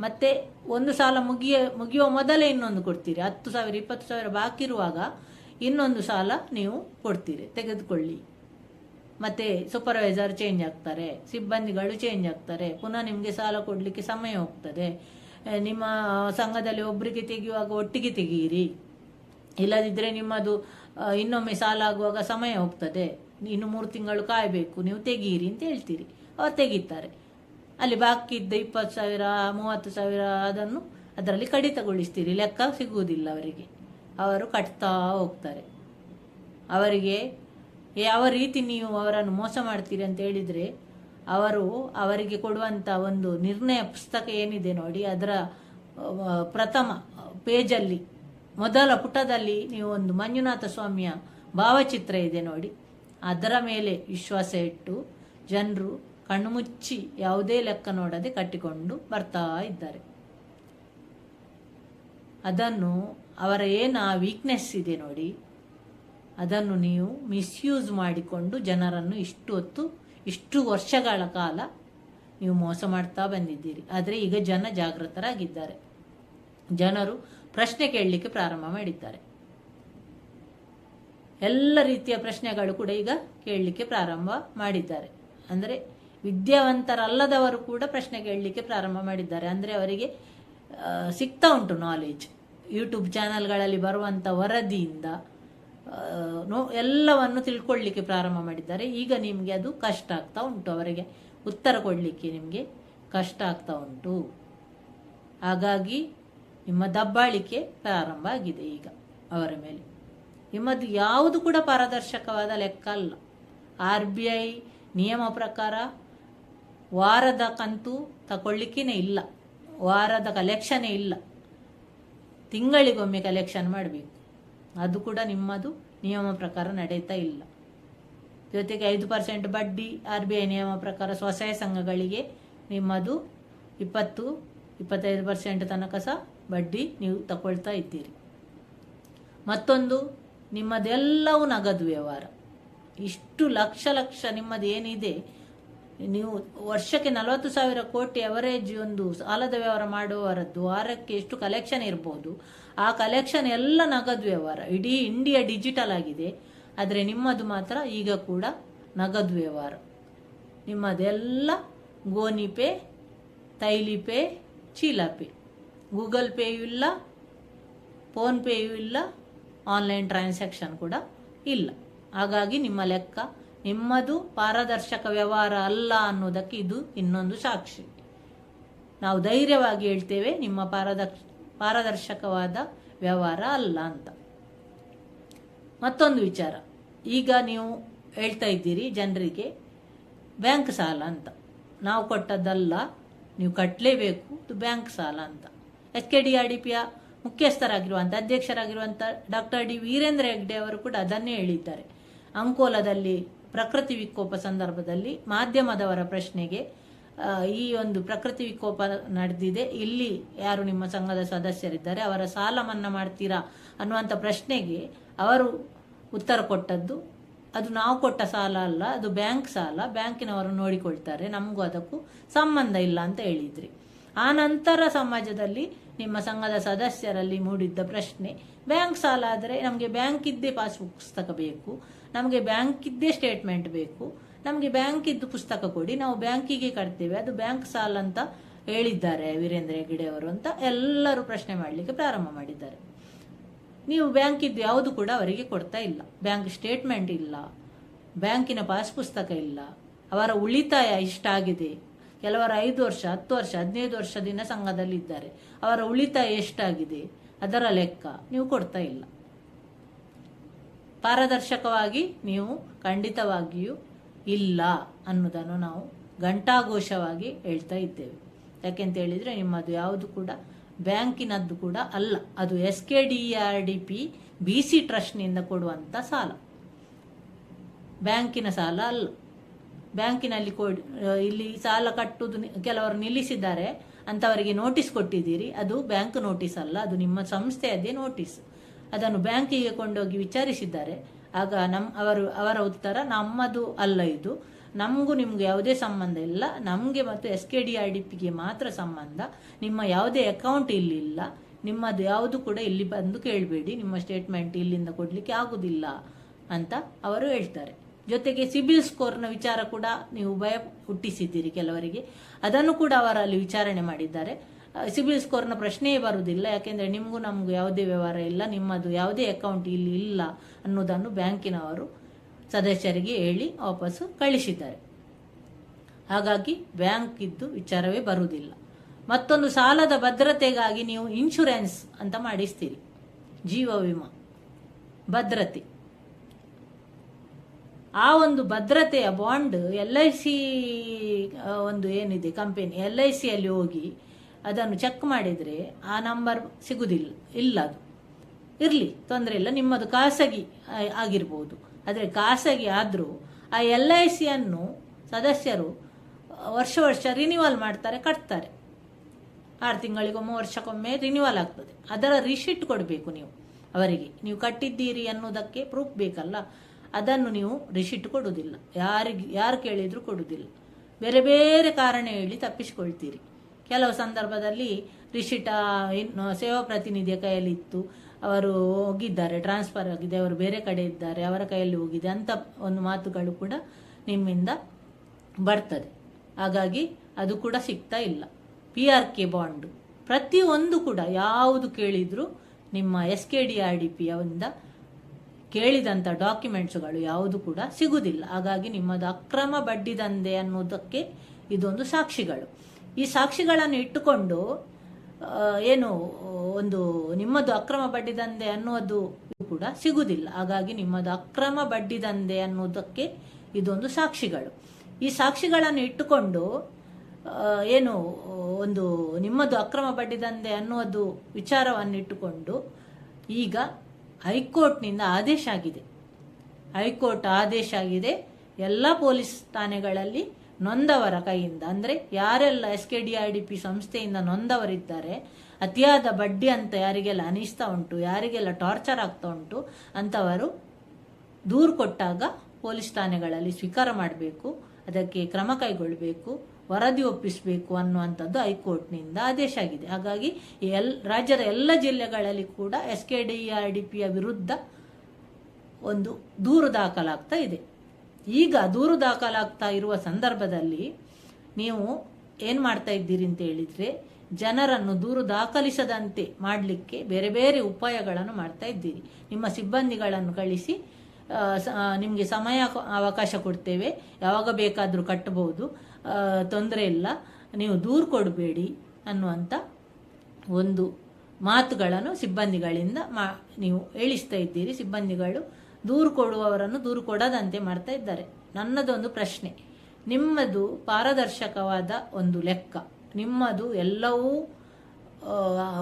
ಮತ್ತೆ ಒಂದು ಸಾಲ ಮುಗಿಯ, ಮುಗಿಯುವ ಮೊದಲೇ ಇನ್ನೊಂದು ಕೊಡ್ತೀರಿ. ಹತ್ತು ಸಾವಿರ, ಇಪ್ಪತ್ತು ಸಾವಿರ ಬಾಕಿ ಇರುವಾಗ ಇನ್ನೊಂದು ಸಾಲ ನೀವು ಕೊಡ್ತೀರಿ. ತೆಗೆದುಕೊಳ್ಳಿ. ಮತ್ತೆ ಸೂಪರ್ವೈಸರ್ ಚೇಂಜ್ ಆಗ್ತಾರೆ, ಸಿಬ್ಬಂದಿಗಳು ಚೇಂಜ್ ಆಗ್ತಾರೆ, ಪುನಃ ನಿಮಗೆ ಸಾಲ ಕೊಡಲಿಕ್ಕೆ ಸಮಯ ಹೋಗ್ತದೆ. ನಿಮ್ಮ ಸಂಘದಲ್ಲಿ ಒಬ್ಬರಿಗೆ ತೆಗೆಯುವಾಗ ಒಟ್ಟಿಗೆ ತೆಗೆಯಿರಿ. ಇಲ್ಲದಿದ್ದರೆ ನಿಮ್ಮದು ಇನ್ನೊಮ್ಮೆ ಸಾಲ ಆಗುವಾಗ ಸಮಯ ಹೋಗ್ತದೆ. ಇನ್ನು ಮೂರು ತಿಂಗಳು ಕಾಯಬೇಕು, ನೀವು ತೆಗೆಯಿರಿ ಅಂತ ಹೇಳ್ತೀರಿ. ತೆಗಿತಾರೆ. ಅಲ್ಲಿ ಬಾಕಿ ಇದ್ದ ಇಪ್ಪತ್ತು ಸಾವಿರ, ಮೂವತ್ತು ಸಾವಿರ ಅದನ್ನು ಅದರಲ್ಲಿ ಕಡಿತಗೊಳಿಸ್ತೀರಿ. ಲೆಕ್ಕ ಸಿಗುವುದಿಲ್ಲ ಅವರಿಗೆ. ಅವರು ಕಟ್ತಾ ಹೋಗ್ತಾರೆ. ಅವರಿಗೆ ಯಾವ ರೀತಿ ನೀವು ಅವರನ್ನು ಮೋಸ ಮಾಡ್ತೀರಿ ಅಂತ ಹೇಳಿದರೆ, ಅವರು ಅವರಿಗೆ ಕೊಡುವಂಥ ಒಂದು ನಿರ್ಣಯ ಪುಸ್ತಕ ಏನಿದೆ ನೋಡಿ, ಅದರ ಪ್ರಥಮ ಪೇಜಲ್ಲಿ, ಮೊದಲ ಪುಟದಲ್ಲಿ ನೀವು ಒಂದು ಮಂಜುನಾಥ ಸ್ವಾಮಿಯ ಭಾವಚಿತ್ರ ಇದೆ ನೋಡಿ. ಅದರ ಮೇಲೆ ವಿಶ್ವಾಸ ಇಟ್ಟು, ಜನರು ಕಣ್ಣು ಮುಚ್ಚಿ ಯಾವುದೇ ಲೆಕ್ಕ ನೋಡದೆ ಕಟ್ಟಿಕೊಂಡು ಬರ್ತಾ ಇದ್ದಾರೆ. ಅದನ್ನು ಅವರ ಏನು ಆ ವೀಕ್ನೆಸ್ ಇದೆ ನೋಡಿ, ಅದನ್ನು ನೀವು ಮಿಸ್ಯೂಸ್ ಮಾಡಿಕೊಂಡು ಜನರನ್ನು ಇಷ್ಟು ಹೊತ್ತು, ಇಷ್ಟು ವರ್ಷಗಳ ಕಾಲ ನೀವು ಮೋಸ ಮಾಡ್ತಾ ಬಂದಿದ್ದೀರಿ. ಆದರೆ ಈಗ ಜನ ಜಾಗೃತರಾಗಿದ್ದಾರೆ. ಜನರು ಪ್ರಶ್ನೆ ಕೇಳಲಿಕ್ಕೆ ಪ್ರಾರಂಭ ಮಾಡಿದ್ದಾರೆ. ಎಲ್ಲ ರೀತಿಯ ಪ್ರಶ್ನೆಗಳು ಕೂಡ ಈಗ ಕೇಳಲಿಕ್ಕೆ ಪ್ರಾರಂಭ ಮಾಡಿದ್ದಾರೆ. ಅಂದರೆ ವಿದ್ಯಾವಂತರಲ್ಲದವರು ಕೂಡ ಪ್ರಶ್ನೆ ಕೇಳಲಿಕ್ಕೆ ಪ್ರಾರಂಭ ಮಾಡಿದ್ದಾರೆ. ಅಂದರೆ ಅವರಿಗೆ ಸಿಗ್ತಾ ಉಂಟು ನಾಲೆಜ್ ಯೂಟ್ಯೂಬ್ ಚಾನಲ್ಗಳಲ್ಲಿ ಬರುವಂಥ ವರದಿಯಿಂದ ನೋ, ಎಲ್ಲವನ್ನು ತಿಳ್ಕೊಳ್ಳಿಕ್ಕೆ ಪ್ರಾರಂಭ ಮಾಡಿದ್ದಾರೆ. ಈಗ ನಿಮಗೆ ಅದು ಕಷ್ಟ ಆಗ್ತಾ ಉಂಟು. ಅವರಿಗೆ ಉತ್ತರ ಕೊಡಲಿಕ್ಕೆ ನಿಮಗೆ ಕಷ್ಟ ಆಗ್ತಾ ಉಂಟು. ಹಾಗಾಗಿ ನಿಮ್ಮ ದಬ್ಬಾಳಿಕೆ ಪ್ರಾರಂಭ ಆಗಿದೆ ಈಗ ಅವರ ಮೇಲೆ. ನಿಮ್ಮದು ಯಾವುದು ಕೂಡ ಪಾರದರ್ಶಕವಾದ ಲೆಕ್ಕ ಅಲ್ಲ. ಆರ್ ಬಿ ಐ ನಿಯಮ ಪ್ರಕಾರ ವಾರದ ಕಂತು ತಗೊಳ್ಳಿಕ್ಕೇ ಇಲ್ಲ. ವಾರದ ಕಲೆಕ್ಷನೇ ಇಲ್ಲ. ತಿಂಗಳಿಗೊಮ್ಮೆ ಕಲೆಕ್ಷನ್ ಮಾಡಬೇಕು. ಅದು ಕೂಡ ನಿಮ್ಮದು ನಿಯಮ ಪ್ರಕಾರ ನಡೀತಾ ಇಲ್ಲ. ಜೊತೆಗೆ ಐದು ಪರ್ಸೆಂಟ್ ಬಡ್ಡಿ ಆರ್ ಬಿ ಐ ನಿಯಮ ಪ್ರಕಾರ ಸ್ವಸಹಾಯ ಸಂಘಗಳಿಗೆ ನಿಮ್ಮದು ಇಪ್ಪತ್ತು, ಇಪ್ಪತ್ತೈದು ಪರ್ಸೆಂಟ್ ತನಕ ಸಹ ಬಡ್ಡಿ ನೀವು ತಗೊಳ್ತಾ ಇದ್ದೀರಿ. ಮತ್ತೊಂದು, ನಿಮ್ಮದೆಲ್ಲವೂ ನಗದು ವ್ಯವಹಾರ. ಇಷ್ಟು ಲಕ್ಷ ಲಕ್ಷ ನಿಮ್ಮದು ಏನಿದೆ ನೀವು ವರ್ಷಕ್ಕೆ ನಲವತ್ತು ಸಾವಿರ ಕೋಟಿ ಅವರೇಜ್ ಒಂದು ಸಾಲದ ವ್ಯವಹಾರ ಮಾಡುವವರದ್ದು, ವಾರಕ್ಕೆ ಎಷ್ಟು ಕಲೆಕ್ಷನ್ ಇರ್ಬೋದು, ಆ ಕಲೆಕ್ಷನ್ ಎಲ್ಲ ನಗದು ವ್ಯವಹಾರ, ಇಡೀ ಇಂಡಿಯಾ ಡಿಜಿಟಲ್ ಆಗಿದೆ. ಆದರೆ ನಿಮ್ಮದು ಮಾತ್ರ ಈಗ ಕೂಡ ನಗದು ವ್ಯವಹಾರ. ನಿಮ್ಮದೆಲ್ಲ ಗೋನಿ ಪೇ, ತೈಲಿ ಪೇ, ಚೀಲ ಪೇ. ಗೂಗಲ್ ಪೇಯೂ ಇಲ್ಲ ಫೋನ್ಪೇಯೂ ಇಲ್ಲ ಆನ್ಲೈನ್ ಟ್ರಾನ್ಸಾಕ್ಷನ್ ಕೂಡ ಇಲ್ಲ. ಹಾಗಾಗಿ ನಿಮ್ಮ ಲೆಕ್ಕ ನಿಮ್ಮದು ಪಾರದರ್ಶಕ ವ್ಯವಹಾರ ಅಲ್ಲ ಅನ್ನೋದಕ್ಕೆ ಇದು ಇನ್ನೊಂದು ಸಾಕ್ಷಿ. ನಾವು ಧೈರ್ಯವಾಗಿ ಹೇಳ್ತೇವೆ, ನಿಮ್ಮ ಪಾರದರ್ಶ, ಪಾರದರ್ಶಕವಾದ ವ್ಯವಹಾರ ಅಲ್ಲ ಅಂತ. ಮತ್ತೊಂದು ವಿಚಾರ. ಈಗ ನೀವು ಹೇಳ್ತಾ ಇದ್ದೀರಿ ಜನರಿಗೆ ಬ್ಯಾಂಕ್ ಸಾಲ ಅಂತ. ನಾವು ಕೊಟ್ಟದ್ದಲ್ಲ, ನೀವು ಕಟ್ಟಲೇಬೇಕು ಇದು ಬ್ಯಾಂಕ್ ಸಾಲ ಅಂತ. H K D R D ಪಿಯ ಮುಖ್ಯಸ್ಥರಾಗಿರುವಂಥ ಅಧ್ಯಕ್ಷರಾಗಿರುವಂಥ ಡಾಕ್ಟರ್ ಡಿ ವೀರೇಂದ್ರ ಹೆಗ್ಡೆ ಅವರು ಕೂಡ ಅದನ್ನೇ ಹೇಳಿದ್ದಾರೆ. ಅಂಕೋಲದಲ್ಲಿ ಪ್ರಕೃತಿ ವಿಕೋಪ ಸಂದರ್ಭದಲ್ಲಿ ಮಾಧ್ಯಮದವರ ಪ್ರಶ್ನೆಗೆ ಈ ಒಂದು ಪ್ರಕೃತಿ ವಿಕೋಪ ನಡೆದಿದೆ, ಇಲ್ಲಿ ಯಾರು ನಿಮ್ಮ ಸಂಘದ ಸದಸ್ಯರಿದ್ದಾರೆ, ಅವರ ಸಾಲ ಮನ್ನಾ ಮಾಡ್ತೀರಾ ಅನ್ನುವಂಥ ಪ್ರಶ್ನೆಗೆ ಅವರು ಉತ್ತರ ಕೊಟ್ಟದ್ದು, ಅದು ನಾವು ಕೊಟ್ಟ ಸಾಲ ಅಲ್ಲ, ಅದು ಬ್ಯಾಂಕ್ ಸಾಲ, ಬ್ಯಾಂಕಿನವರು ನೋಡಿಕೊಳ್ತಾರೆ, ನಮಗೂ ಅದಕ್ಕೂ ಸಂಬಂಧ ಇಲ್ಲ ಅಂತ ಹೇಳಿದ್ರಿ. ಆ ನಂತರ ಸಮಾಜದಲ್ಲಿ ನಿಮ್ಮ ಸಂಘದ ಸದಸ್ಯರಲ್ಲಿ ಮೂಡಿದ್ದ ಪ್ರಶ್ನೆ, ಬ್ಯಾಂಕ್ ಸಾಲ ಆದರೆ ನಮಗೆ ಬ್ಯಾಂಕ್ ಇದ್ದೇ ಪಾಸ್ ಪುಸ್ತಕ ಬೇಕು ನಮಗೆ ಬ್ಯಾಂಕ್ ಇದ್ದೇ ಸ್ಟೇಟ್ಮೆಂಟ್ ಬೇಕು. ನಮಗೆ ಬ್ಯಾಂಕ್ ಇದ್ದು ಪುಸ್ತಕ ಕೊಡಿ. ನಾವು ಬ್ಯಾಂಕಿಗೆ ಕಟ್ತೇವೆ. ಅದು ಬ್ಯಾಂಕ್ ಸಾಲ ಅಂತ ಹೇಳಿದ್ದಾರೆ ವೀರೇಂದ್ರ ಹೆಗ್ಗಡೆ ಅವರು ಅಂತ ಎಲ್ಲರೂ ಪ್ರಶ್ನೆ ಮಾಡಲಿಕ್ಕೆ ಪ್ರಾರಂಭ ಮಾಡಿದ್ದಾರೆ. ನೀವು ಬ್ಯಾಂಕ್ ಇದ್ದು ಯಾವುದು ಕೂಡ ಅವರಿಗೆ ಕೊಡ್ತಾ ಇಲ್ಲ. ಬ್ಯಾಂಕ್ ಸ್ಟೇಟ್ಮೆಂಟ್ ಇಲ್ಲ. ಬ್ಯಾಂಕಿನ ಪಾಸ್ ಪುಸ್ತಕ ಇಲ್ಲ. ಅವರ ಉಳಿತಾಯ ಇಷ್ಟಾಗಿದೆ ಕೆಲವರು ಐದು ವರ್ಷ, ಹತ್ತು ವರ್ಷ, ಹದಿನೈದು ವರ್ಷದಿಂದ ಸಂಘದಲ್ಲಿ ಇದ್ದಾರೆ. ಅವರ ಉಳಿತಾಯ ಎಷ್ಟಾಗಿದೆ? ಅದರ ಲೆಕ್ಕ ನೀವು ಕೊಡ್ತಾ ಇಲ್ಲ. ಪಾರದರ್ಶಕವಾಗಿ ನೀವು ಖಂಡಿತವಾಗಿಯೂ ಇಲ್ಲ ಅನ್ನೋದನ್ನು ನಾವು ಘಂಟಾಘೋಷವಾಗಿ ಹೇಳ್ತಾ ಇದ್ದೇವೆ. ಯಾಕೆಂತ ಹೇಳಿದರೆ ನಿಮ್ಮದು ಯಾವುದು ಕೂಡ ಬ್ಯಾಂಕಿನದ್ದು ಕೂಡ ಅಲ್ಲ. ಅದು S K D R D P B C ಟ್ರಸ್ಟ್ನಿಂದ ಕೊಡುವಂಥ ಸಾಲ. ಬ್ಯಾಂಕಿನ ಸಾಲ ಅಲ್ಲ. ಬ್ಯಾಂಕಿನಲ್ಲಿ ಕೊಡಿ, ಇಲ್ಲಿ ಸಾಲ ಕಟ್ಟುವುದು ಕೆಲವರು ನಿಲ್ಲಿಸಿದ್ದಾರೆ ಅಂತವರಿಗೆ ನೋಟಿಸ್ ಕೊಟ್ಟಿದ್ದೀರಿ, ಅದು ಬ್ಯಾಂಕ್ ನೋಟಿಸ್ ಅಲ್ಲ, ಅದು ನಿಮ್ಮ ಸಂಸ್ಥೆಯದ್ದೇ ನೋಟಿಸ್. ಅದನ್ನು ಬ್ಯಾಂಕಿಗೆ ಕೊಂಡೋಗಿ ವಿಚಾರಿಸಿದ್ದಾರೆ. ಆಗ ನಮ್ ಅವರು, ಅವರ ಉತ್ತರ, ನಮ್ಮದು ಅಲ್ಲ ಇದು. ನಮಗೂ ನಿಮ್ಗೆ ಯಾವುದೇ ಸಂಬಂಧ ಇಲ್ಲ. ನಮಗೆ ಮತ್ತು S K D R D ಪಿಗೆ ಮಾತ್ರ ಸಂಬಂಧ. ನಿಮ್ಮ ಯಾವುದೇ ಅಕೌಂಟ್ ಇಲ್ಲಿಲ್ಲ. ನಿಮ್ಮದು ಯಾವುದು ಕೂಡ ಇಲ್ಲಿ ಬಂದು ಕೇಳಬೇಡಿ. ನಿಮ್ಮ ಸ್ಟೇಟ್ಮೆಂಟ್ ಇಲ್ಲಿಂದ ಕೊಡಲಿಕ್ಕೆ ಆಗುದಿಲ್ಲ ಅಂತ ಅವರು ಹೇಳ್ತಾರೆ. ಜೊತೆಗೆ ಸಿಬಿಲ್ ಸ್ಕೋರ್ನ ವಿಚಾರ ಕೂಡ ನೀವು ಭಯ ಹುಟ್ಟಿಸಿದ್ದೀರಿ ಕೆಲವರಿಗೆ. ಅದನ್ನು ಕೂಡ ಅವರಲ್ಲಿ ವಿಚಾರಣೆ ಮಾಡಿದ್ದಾರೆ. ಸಿಬಿಲ್ ಸ್ಕೋರ್ನ ಪ್ರಶ್ನೆಯೇ ಬರುವುದಿಲ್ಲ. ಯಾಕೆಂದರೆ ನಿಮಗೂ ನಮಗೂ ಯಾವುದೇ ವ್ಯವಹಾರ ಇಲ್ಲ. ನಿಮ್ಮದು ಯಾವುದೇ ಅಕೌಂಟ್ ಇಲ್ಲಿ ಇಲ್ಲ ಅನ್ನೋದನ್ನು ಬ್ಯಾಂಕಿನವರು ಸದಸ್ಯರಿಗೆ ಹೇಳಿ ವಾಪಸ್ಸು ಕಳಿಸಿದ್ದಾರೆ. ಹಾಗಾಗಿ ಬ್ಯಾಂಕ್ ಇದ್ದು ವಿಚಾರವೇ ಬರುವುದಿಲ್ಲ. ಮತ್ತೊಂದು ಸಾಲದ ಭದ್ರತೆಗಾಗಿ ನೀವು ಇನ್ಶೂರೆನ್ಸ್ ಅಂತ ಮಾಡಿಸ್ತೀರಿ. ಜೀವ ವಿಮಾ, ಭದ್ರತೆ. ಆ ಒಂದು ಭದ್ರತೆಯ ಬಾಂಡ್ ಎಲ್ ಐ ಸಿ ಒಂದು ಏನಿದೆ ಕಂಪೆನಿ ಎಲ್ ಐ ಸಿಯಲ್ಲಿ ಹೋಗಿ ಅದನ್ನು ಚೆಕ್ ಮಾಡಿದರೆ ಆ ನಂಬರ್ ಸಿಗುವುದಿಲ್ಲ ಇಲ್ಲ ಅದು. ಇರಲಿ, ತೊಂದರೆ ಇಲ್ಲ, ನಿಮ್ಮದು ಖಾಸಗಿ ಆಗಿರ್ಬೋದು. ಆದರೆ ಖಾಸಗಿ ಆದರೂ ಆ ಎಲ್ ಐ ಸಿಯನ್ನು ಸದಸ್ಯರು ವರ್ಷ ವರ್ಷ ರಿನಿವಲ್ ಮಾಡ್ತಾರೆ, ಕಟ್ತಾರೆ. ಆರು ತಿಂಗಳಿಗೊಮ್ಮೆ ವರ್ಷಕ್ಕೊಮ್ಮೆ ರಿನಿವಲ್ ಆಗ್ತದೆ. ಅದರ ರಿಸಿಟ್ ಕೊಡಬೇಕು ನೀವು ಅವರಿಗೆ. ನೀವು ಕಟ್ಟಿದ್ದೀರಿ ಅನ್ನೋದಕ್ಕೆ ಪ್ರೂಫ್ ಬೇಕಲ್ಲ, ಅದನ್ನು ನೀವು ರಿಸಿಟ್ ಕೊಡುವುದಿಲ್ಲ ಯಾರಿಗೆ, ಯಾರು ಕೇಳಿದರೂ ಕೊಡುವುದಿಲ್ಲ ಬೇರೆ ಬೇರೆ ಕಾರಣ ಹೇಳಿ ತಪ್ಪಿಸಿಕೊಳ್ತೀರಿ. ಕೆಲವು ಸಂದರ್ಭದಲ್ಲಿ ರಿಷಿಟ ಇನ್ನು ಸೇವಾ ಪ್ರತಿನಿಧಿಯ ಕೈಯಲ್ಲಿತ್ತು. ಅವರು ಹೋಗಿದ್ದಾರೆ ಟ್ರಾನ್ಸ್ಫರ್ ಆಗಿದೆ, ಅವರು ಬೇರೆ ಕಡೆ ಇದ್ದಾರೆ, ಅವರ ಕೈಯಲ್ಲಿ ಹೋಗಿದೆ ಅಂತ ಒಂದು ಮಾತುಗಳು ಕೂಡ ನಿಮ್ಮಿಂದ ಬರ್ತದೆ. ಹಾಗಾಗಿ ಅದು ಕೂಡ ಸಿಗ್ತಾ ಇಲ್ಲ. ಪಿ ಆರ್ ಕೆ ಬಾಂಡ್ ಪ್ರತಿಯೊಂದು ಕೂಡ ಯಾವುದು ಕೇಳಿದರೂ ನಿಮ್ಮ S K D R D ಪಿಯಿಂದ ಕೇಳಿದಂಥ ಡಾಕ್ಯುಮೆಂಟ್ಸ್ಗಳು ಯಾವುದು ಕೂಡ ಸಿಗುವುದಿಲ್ಲ ಹಾಗಾಗಿ ನಿಮ್ಮದು ಅಕ್ರಮ ಬಡ್ಡಿ ದಂಧೆ ಅನ್ನೋದಕ್ಕೆ ಇದೊಂದು ಸಾಕ್ಷಿಗಳು. ಈ ಸಾಕ್ಷಿಗಳನ್ನು ಇಟ್ಟುಕೊಂಡು ಏನು, ಒಂದು ನಿಮ್ಮದು ಅಕ್ರಮ ಬಡ್ಡಿ ದಂಧೆ ಅನ್ನುವುದು ಕೂಡ ಸಿಗುವುದಿಲ್ಲ. ಹಾಗಾಗಿ ನಿಮ್ಮದು ಅಕ್ರಮ ಬಡ್ಡಿ ದಂಧೆ ಅನ್ನೋದಕ್ಕೆ ಇದೊಂದು ಸಾಕ್ಷಿಗಳು. ಈ ಸಾಕ್ಷಿಗಳನ್ನು ಇಟ್ಟುಕೊಂಡು ಏನು, ಒಂದು ನಿಮ್ಮದು ಅಕ್ರಮ ಬಡ್ಡಿ ದಂಧೆ ಅನ್ನುವುದು ವಿಚಾರವನ್ನಿಟ್ಟುಕೊಂಡು, ಈಗ ಹೈಕೋರ್ಟ್ನಿಂದ ಆದೇಶ ಆಗಿದೆ. ಹೈಕೋರ್ಟ್ ಆದೇಶ ಆಗಿದೆ. ಎಲ್ಲ ಪೊಲೀಸ್ ಠಾಣೆಗಳಲ್ಲಿ ನೊಂದವರ ಕೈಯಿಂದ, ಅಂದರೆ ಯಾರೆಲ್ಲ S K D R D P ಸಂಸ್ಥೆಯಿಂದ ನೊಂದವರಿದ್ದಾರೆ, ಅತಿಯಾದ ಬಡ್ಡಿ ಅಂತ ಯಾರಿಗೆಲ್ಲ ಅನಿಸ್ತಾ ಉಂಟು, ಯಾರಿಗೆಲ್ಲ ಟಾರ್ಚರ್ ಆಗ್ತಾ ಉಂಟು ಅಂತವರು ದೂರು ಕೊಟ್ಟಾಗ ಪೊಲೀಸ್ ಠಾಣೆಗಳಲ್ಲಿ ಸ್ವೀಕಾರ ಮಾಡಬೇಕು, ಅದಕ್ಕೆ ಕ್ರಮ ಕೈಗೊಳ್ಳಬೇಕು ವರದಿ ಒಪ್ಪಿಸಬೇಕು ಅನ್ನುವಂಥದ್ದು ಹೈಕೋರ್ಟ್ನಿಂದ ಆದೇಶ ಆಗಿದೆ. ಹಾಗಾಗಿ ಎಲ್, ರಾಜ್ಯದ ಎಲ್ಲ ಜಿಲ್ಲೆಗಳಲ್ಲಿ ಕೂಡ S K D R D ಪಿಯ ವಿರುದ್ಧ ಒಂದು ದೂರು ದಾಖಲಾಗ್ತಾ ಇದೆ. ಈಗ ದೂರು ದಾಖಲಾಗ್ತಾ ಇರುವ ಸಂದರ್ಭದಲ್ಲಿ ನೀವು ಏನು ಮಾಡ್ತಾ ಇದ್ದೀರಿ ಅಂತ ಹೇಳಿದ್ರೆ, ಜನರನ್ನು ದೂರು ದಾಖಲಿಸದಂತೆ ಮಾಡಲಿಕ್ಕೆ ಬೇರೆ ಬೇರೆ ಉಪಾಯಗಳನ್ನು ಮಾಡ್ತಾ ಇದ್ದೀರಿ. ನಿಮ್ಮ ಸಿಬ್ಬಂದಿಗಳನ್ನು ಕಳಿಸಿ ನಿಮಗೆ ಸಮಯ ಅವಕಾಶ ಕೊಡ್ತೇವೆ. ಯಾವಾಗ ಬೇಕಾದರೂ ಕಟ್ಟಬಹುದು. ತೊಂದರೆ ಇಲ್ಲ. ನೀವು ದೂರು ಕೊಡಬೇಡಿ ಅನ್ನುವಂಥ ಒಂದು ಮಾತುಗಳನ್ನು ಸಿಬ್ಬಂದಿಗಳಿಂದ ಮಾ, ನೀವು ಹೇಳಿಸ್ತಾ ಇದ್ದೀರಿ. ಸಿಬ್ಬಂದಿಗಳು ದೂರು ಕೊಡುವವರನ್ನು ದೂರು ಕೊಡದಂತೆ ಮಾಡ್ತಾ ಇದ್ದಾರೆ. ನನ್ನದೊಂದು ಪ್ರಶ್ನೆ. ನಿಮ್ಮದು ಪಾರದರ್ಶಕವಾದ ಒಂದು ಲೆಕ್ಕ. ನಿಮ್ಮದು ಎಲ್ಲವೂ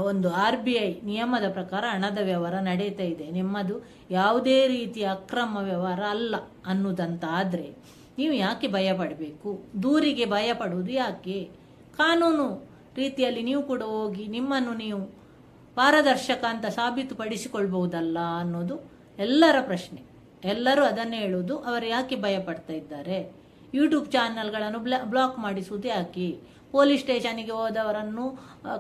ಒಂದು ಆರ್ ಬಿ ಐ ನಿಯಮದ ಪ್ರಕಾರ ಹಣದ ವ್ಯವಹಾರ ನಡೀತಾ ಇದೆ. ನಿಮ್ಮದು ಯಾವುದೇ ರೀತಿಯ ಅಕ್ರಮ ವ್ಯವಹಾರ ಅಲ್ಲ ಅನ್ನುವುದಂತ ಆದರೆ ನೀವು ಯಾಕೆ ಭಯ ಪಡಬೇಕು ದೂರಿಗೆ ಭಯ ಪಡುವುದು ಯಾಕೆ? ಕಾನೂನು ರೀತಿಯಲ್ಲಿ ನೀವು ಕೂಡ ಹೋಗಿ ನಿಮ್ಮನ್ನು ನೀವು ಪಾರದರ್ಶಕ ಅಂತ ಸಾಬೀತುಪಡಿಸಿಕೊಳ್ಬಹುದಲ್ಲ ಅನ್ನೋದು ಎಲ್ಲರ ಪ್ರಶ್ನೆ. ಎಲ್ಲರೂ ಅದನ್ನೇ ಹೇಳುವುದು, ಅವರು ಯಾಕೆ ಭಯ ಪಡ್ತಾ ಇದ್ದಾರೆ? ಯೂಟ್ಯೂಬ್ ಚಾನಲ್ಗಳನ್ನು ಬ್ಲಾ ಬ್ಲಾಕ್ ಮಾಡಿಸುವುದು ಯಾಕೆ? ಪೊಲೀಸ್ ಸ್ಟೇಷನಿಗೆ ಹೋದವರನ್ನು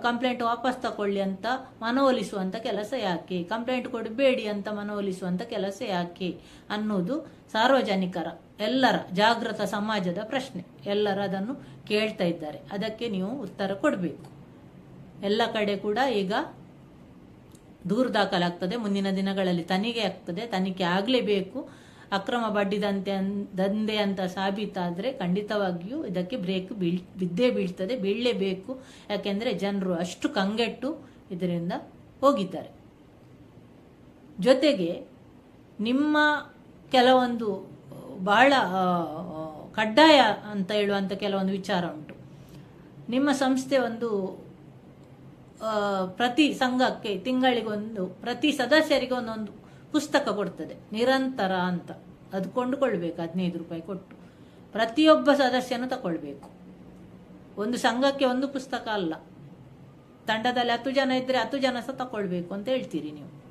ಕಂಪ್ಲೇಂಟ್ ವಾಪಸ್ ತಗೊಳ್ಳಿ ಅಂತ ಮನವೊಲಿಸುವಂಥ ಕೆಲಸ ಯಾಕೆ? ಕಂಪ್ಲೇಂಟ್ ಕೊಡಬೇಡಿ ಅಂತ ಮನವೊಲಿಸುವಂಥ ಕೆಲಸ ಯಾಕೆ? ಅನ್ನೋದು ಸಾರ್ವಜನಿಕರ, ಎಲ್ಲರ ಜಾಗೃತ ಸಮಾಜದ ಪ್ರಶ್ನೆ. ಎಲ್ಲರೂ ಅದನ್ನು ಕೇಳ್ತಾ ಇದ್ದಾರೆ. ಅದಕ್ಕೆ ನೀವು ಉತ್ತರ ಕೊಡಬೇಕು. ಎಲ್ಲ ಕಡೆ ಕೂಡ ಈಗ ದೂರು ದಾಖಲಾಗ್ತದೆ, ಮುಂದಿನ ದಿನಗಳಲ್ಲಿ ತನಿಖೆ ಆಗ್ತದೆ, ತನಿಖೆ ಆಗಲೇಬೇಕು. ಅಕ್ರಮ ಬಡ್ಡಿ ದಂತೆ ಅನ್- ದಂಧೆ ಅಂತ ಸಾಬೀತಾದರೆ ಖಂಡಿತವಾಗಿಯೂ ಇದಕ್ಕೆ ಬ್ರೇಕ್ ಬೀಳ್, ಬಿದ್ದೇ ಬೀಳ್ತದೆ, ಬೀಳಲೇಬೇಕು. ಯಾಕೆಂದರೆ ಜನರು ಅಷ್ಟು ಕಂಗೆಟ್ಟು ಇದರಿಂದ ಹೋಗಿದ್ದಾರೆ. ಜೊತೆಗೆ ನಿಮ್ಮ ಕೆಲವೊಂದು ಬಹಳ ಕಡ್ಡಾಯ ಅಂತ ಹೇಳುವಂಥ ಕೆಲವೊಂದು ವಿಚಾರ ಉಂಟು. ನಿಮ್ಮ ಸಂಸ್ಥೆ ಒಂದು ಪ್ರತಿ ಸಂಘಕ್ಕೆ ತಿಂಗಳಿಗೊಂದು, ಪ್ರತಿ ಸದಸ್ಯರಿಗೆ ಒಂದೊಂದು ಪುಸ್ತಕ ಕೊಡ್ತದೆ. ನಿರಂತರ ಅಂತ. ಅದು ಕೊಂಡುಕೊಳ್ಬೇಕು, ಹದಿನೈದು ರೂಪಾಯಿ ಕೊಟ್ಟು. ಪ್ರತಿಯೊಬ್ಬ ಸದಸ್ಯನು ತಗೊಳ್ಬೇಕು ಒಂದು ಸಂಘಕ್ಕೆ ಒಂದು ಪುಸ್ತಕ ಅಲ್ಲ. ತಂಡದಲ್ಲಿ ಹತ್ತು ಜನ ಇದ್ದರೆ ಹತ್ತು ಜನ ಸಹ ತಗೊಳ್ಬೇಕು ಅಂತ ಹೇಳ್ತೀರಿ ನೀವು.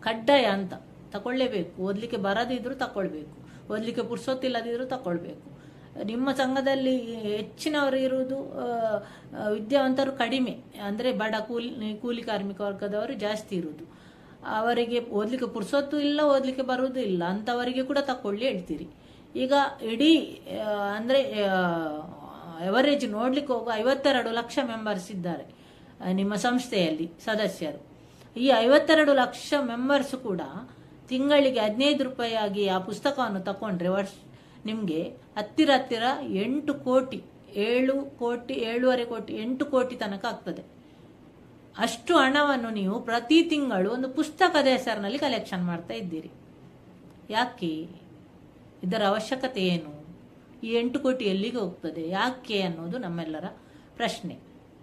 ಕಡ್ಡಾಯ ಅಂತ. ತಗೊಳ್ಳೇಬೇಕು ಓದಲಿಕ್ಕೆ ಬರದಿದ್ರೂ ತಗೊಳ್ಬೇಕು ಓದಲಿಕ್ಕೆ ಪುರ್ಸೊತ್ತಿಲ್ಲದಿದ್ರೂ ತಗೊಳ್ಬೇಕು ನಿಮ್ಮ ಸಂಘದಲ್ಲಿ ಹೆಚ್ಚಿನವರು ಇರುವುದು ವಿದ್ಯಾವಂತರು ಕಡಿಮೆ. ಅಂದರೆ ಬಡ ಕೂಲಿ ಕೂಲಿ ಕಾರ್ಮಿಕ ವರ್ಗದವರು ಜಾಸ್ತಿ ಇರುವುದು. ಅವರಿಗೆ ಓದಲಿಕ್ಕೆ ಪುರ್ಸೊತ್ತು ಇಲ್ಲ, ಓದಲಿಕ್ಕೆ ಬರುವುದು ಇಲ್ಲ. ಅಂಥವರಿಗೆ ಕೂಡ ತಕ್ಕೊಳ್ಳಿ ಹೇಳ್ತೀರಿ. ಈಗ ಇಡೀ ಅಂದರೆ ಎವರೇಜ್ ನೋಡ್ಲಿಕ್ಕೆ ಹೋಗುವ ಐವತ್ತೆರಡು ಲಕ್ಷ ಮೆಂಬರ್ಸ್ ಇದ್ದಾರೆ ನಿಮ್ಮ ಸಂಸ್ಥೆಯಲ್ಲಿ ಸದಸ್ಯರು. ಈ ಐವತ್ತೆರಡು ಲಕ್ಷ ಮೆಂಬರ್ಸ್ ಕೂಡ ತಿಂಗಳಿಗೆ ಹದಿನೈದು ರೂಪಾಯಿಯಾಗಿ ಆ ಪುಸ್ತಕವನ್ನು ತಗೊಂಡ್ರೆ ವರ್ಷ ನಿಮಗೆ ಹತ್ತಿರ ಹತ್ತಿರ ಎಂಟು ಕೋಟಿ, ಏಳು ಕೋಟಿ, ಏಳೂವರೆ ಕೋಟಿ, ಎಂಟು ಕೋಟಿ ತನಕ ಆಗ್ತದೆ. ಅಷ್ಟು ಹಣವನ್ನು ನೀವು ಪ್ರತಿ ತಿಂಗಳು ಒಂದು ಪುಸ್ತಕದ ಹೆಸರಿನಲ್ಲಿ ಕಲೆಕ್ಷನ್ ಮಾಡ್ತಾ ಇದ್ದೀರಿ. ಯಾಕೆ? ಇದರ ಅವಶ್ಯಕತೆ ಏನು? ಈ ಎಂಟು ಕೋಟಿ ಎಲ್ಲಿಗೆ ಹೋಗ್ತದೆ? ಯಾಕೆ ಅನ್ನೋದು ನಮ್ಮೆಲ್ಲರ ಪ್ರಶ್ನೆ.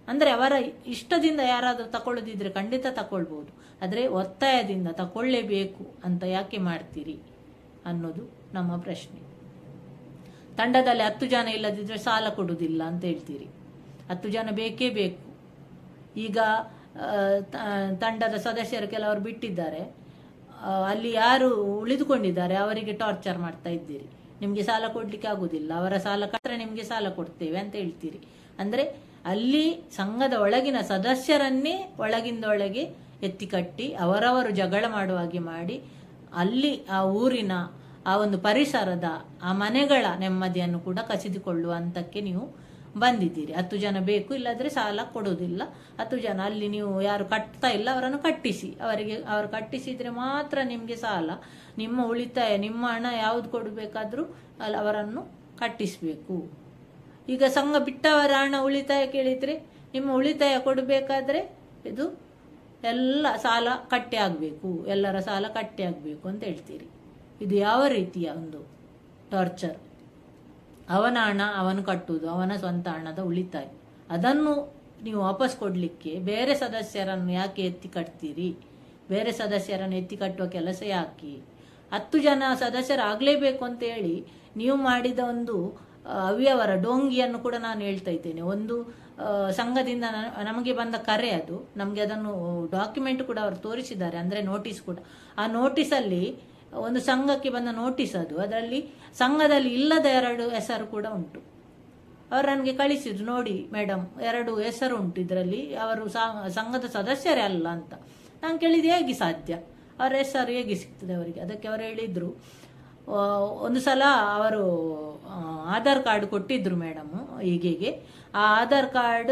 ಅಂದರೆ ಅವರ ಇಷ್ಟದಿಂದ ಯಾರಾದರೂ ತಗೊಳ್ಳೋದಿದ್ರೆ ಖಂಡಿತ ತಗೊಳ್ಬೋದು ಆದರೆ ಒತ್ತಾಯದಿಂದ ತಗೊಳ್ಳೇಬೇಕು ಅಂತ ಯಾಕೆ ಮಾಡ್ತೀರಿ ಅನ್ನೋದು ನಮ್ಮ ಪ್ರಶ್ನೆ. ತಂಡದಲ್ಲಿ ಹತ್ತು ಜನ ಇಲ್ಲದಿದ್ದರೆ ಸಾಲ ಕೊಡುವುದಿಲ್ಲ ಅಂತ ಹೇಳ್ತೀರಿ. ಹತ್ತು ಜನ ಬೇಕೇ ಬೇಕು. ಈಗ ತಂಡದ ಸದಸ್ಯರು ಕೆಲವರು ಬಿಟ್ಟಿದ್ದಾರೆ. ಅಲ್ಲಿ ಯಾರು ಉಳಿದುಕೊಂಡಿದ್ದಾರೆ ಅವರಿಗೆ ಟಾರ್ಚರ್ ಮಾಡ್ತಾ ಇದ್ದೀರಿ. ನಿಮಗೆ ಸಾಲ ಕೊಡ್ಲಿಕ್ಕೆ ಆಗುದಿಲ್ಲ ಅವರ ಸಾಲ ಕಟ್ಟರೆ ನಿಮಗೆ ಸಾಲ ಕೊಡ್ತೇವೆ ಅಂತ ಹೇಳ್ತೀರಿ. ಅಂದ್ರೆ ಅಲ್ಲಿ ಸಂಘದ ಒಳಗಿನ ಸದಸ್ಯರನ್ನೇ ಒಳಗಿಂದ ಒಳಗೆ ಎತ್ತಿ ಕಟ್ಟಿ ಅವರವರು ಜಗಳ ಮಾಡುವ ಹಾಗೆ ಮಾಡಿ ಅಲ್ಲಿ ಆ ಊರಿನ ಆ ಒಂದು ಪರಿಸರದ, ಆ ಮನೆಗಳ ನೆಮ್ಮದಿಯನ್ನು ಕೂಡ ಕಸಿದುಕೊಳ್ಳುವ ಹಂತಕ್ಕೆ ನೀವು ಬಂದಿದ್ದೀರಿ. ಹತ್ತು ಜನ ಬೇಕು, ಇಲ್ಲಾದ್ರೆ ಸಾಲ ಕೊಡೋದಿಲ್ಲ ಹತ್ತು ಜನ, ಅಲ್ಲಿ ನೀವು ಯಾರು ಕಟ್ತಾ ಇಲ್ಲ, ಅವರನ್ನು ಕಟ್ಟಿಸಿ. ಅವರಿಗೆ, ಅವರು ಕಟ್ಟಿಸಿದ್ರೆ ಮಾತ್ರ ನಿಮಗೆ ಸಾಲ. ನಿಮ್ಮ ಉಳಿತಾಯ, ನಿಮ್ಮ ಹಣ ಯಾವುದು ಕೊಡಬೇಕಾದ್ರೂ ಅಲ್ಲಿ ಅವರನ್ನು ಕಟ್ಟಿಸಬೇಕು. ಈಗ ಸಂಘ ಬಿಟ್ಟವರ ಹಣ ಉಳಿತಾಯ ಕೇಳಿದರೆ, ನಿಮ್ಮ ಉಳಿತಾಯ ಕೊಡಬೇಕಾದ್ರೆ ಇದು ಎಲ್ಲ ಸಾಲ ಕಟ್ಟೆ ಆಗಬೇಕು. ಎಲ್ಲರ ಸಾಲ ಕಟ್ಟಿ ಆಗಬೇಕು ಅಂತ ಹೇಳ್ತೀರಿ. ಇದು ಯಾವ ರೀತಿಯ ಒಂದು ಟಾರ್ಚರ್ ಅವನ ಹಣ, ಅವನು ಕಟ್ಟುವುದು, ಅವನ ಸ್ವಂತ ಹಣದ ಉಳಿತಾಯ. ಅದನ್ನು ನೀವು ವಾಪಸ್ ಕೊಡಲಿಕ್ಕೆ ಬೇರೆ ಸದಸ್ಯರನ್ನು ಯಾಕೆ ಎತ್ತಿ ಕಟ್ತೀರಿ? ಬೇರೆ ಸದಸ್ಯರನ್ನು ಎತ್ತಿ ಕಟ್ಟುವ ಕೆಲಸ ಯಾಕೆ? ಹತ್ತು ಜನ ಸದಸ್ಯರಾಗಲೇಬೇಕು ಅಂತ ಹೇಳಿ ನೀವು ಮಾಡಿದ ಒಂದು ಅವ್ಯವರ ಡೋಂಗಿಯನ್ನು ಕೂಡ ನಾನು ಹೇಳ್ತಾ ಇದ್ದೇನೆ. ಒಂದು ಸಂಘದಿಂದ ನಮಗೆ ಬಂದ ಕರೆ ಅದು. ನಮಗೆ ಅದನ್ನು ಡಾಕ್ಯುಮೆಂಟ್ ಕೂಡ ಅವರು ತೋರಿಸಿದ್ದಾರೆ. ಅಂದರೆ ನೋಟಿಸ್ ಕೂಡ. ಆ ನೋಟಿಸಲ್ಲಿ ಒಂದು ಸಂಘಕ್ಕೆ ಬಂದ ನೋಟಿಸ್ ಅದು. ಅದರಲ್ಲಿ ಸಂಘದಲ್ಲಿ ಇಲ್ಲದ ಎರಡು ಹೆಸರು ಕೂಡ ಉಂಟು. ಅವರು ನನಗೆ ಕಳಿಸಿದ್ರು, ನೋಡಿ ಮೇಡಮ್ ಎರಡು ಹೆಸರು ಉಂಟು ಇದರಲ್ಲಿ. ಅವರು ಸಂಘದ ಸದಸ್ಯರೇ ಅಲ್ಲ ಅಂತ. ನಾನು ಕೇಳಿದೆ ಹೇಗೆ ಸಾಧ್ಯ? ಅವರ ಹೆಸರು ಹೇಗೆ ಸಿಗ್ತದೆ ಅವರಿಗೆ? ಅದಕ್ಕೆ ಅವರು ಹೇಳಿದರು. ಒಂದು ಸಲ ಅವರು ಆಧಾರ್ ಕಾರ್ಡ್ ಕೊಟ್ಟಿದ್ರು ಮೇಡಮ್ ಹೀಗೆ ಆ ಆಧಾರ್ ಕಾರ್ಡ್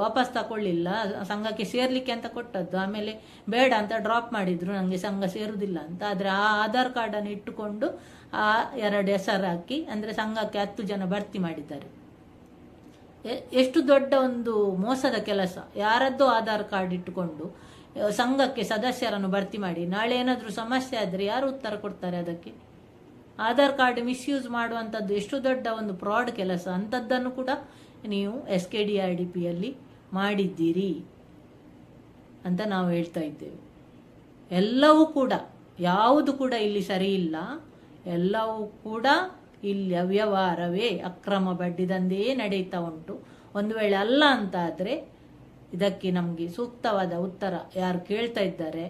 ವಾಪಸ್ ತಗೊಳ್ಳಿಲ್ಲ ಸಂಘಕ್ಕೆ ಸೇರ್ಲಿಕ್ಕೆ ಅಂತ ಕೊಟ್ಟದ್ದು. ಆಮೇಲೆ ಬೇಡ ಅಂತ ಡ್ರಾಪ್ ಮಾಡಿದ್ರು ನನಗೆ ಸಂಘ ಸೇರುವುದಿಲ್ಲ ಅಂತ. ಆದರೆ ಆ ಆಧಾರ್ ಕಾರ್ಡನ್ನು ಇಟ್ಟುಕೊಂಡು ಆ ಎರಡು ಹೆಸರು ಹಾಕಿ, ಅಂದರೆ ಸಂಘಕ್ಕೆ ಹತ್ತು ಜನ ಭರ್ತಿ ಮಾಡಿದ್ದಾರೆ. ಎಷ್ಟು ದೊಡ್ಡ ಒಂದು ಮೋಸದ ಕೆಲಸ. ಯಾರದ್ದೋ ಆಧಾರ್ ಕಾರ್ಡ್ ಇಟ್ಟುಕೊಂಡು, ಸಂಘಕ್ಕೆ ಸದಸ್ಯರನ್ನು ಭರ್ತಿ ಮಾಡಿ. ನಾಳೆ ಏನಾದರೂ ಸಮಸ್ಯೆ ಆದರೆ ಯಾರು ಉತ್ತರ ಕೊಡ್ತಾರೆ ಅದಕ್ಕೆ? ಆಧಾರ್ ಕಾರ್ಡ್ ಮಿಸ್ಯೂಸ್ ಮಾಡುವಂಥದ್ದು ಎಷ್ಟು ದೊಡ್ಡ ಒಂದು ಫ್ರಾಡ್ ಕೆಲಸ ಅಂಥದ್ದನ್ನು ಕೂಡ ನೀವು S K D R D ಪಿಯಲ್ಲಿ ಮಾಡಿದ್ದೀರಿ ಅಂತ ನಾವು ಹೇಳ್ತಾ ಇದ್ದೇವೆ. ಎಲ್ಲವೂ ಕೂಡ, ಯಾವುದು ಕೂಡ ಇಲ್ಲಿ ಸರಿ ಇಲ್ಲ. ಎಲ್ಲವೂ ಕೂಡ ಇಲ್ಲಿ ಅವ್ಯವಹಾರವೇ, ಅಕ್ರಮ ಬಡ್ಡಿದಂತೆಯೇ ನಡೀತಾ ಉಂಟು. ಒಂದು ವೇಳೆ ಅಲ್ಲ ಅಂತ ಆದರೆ ಇದಕ್ಕೆ ನಮಗೆ ಸೂಕ್ತವಾದ ಉತ್ತರ ಯಾರು ಕೇಳ್ತಾ ಇದ್ದಾರೆ,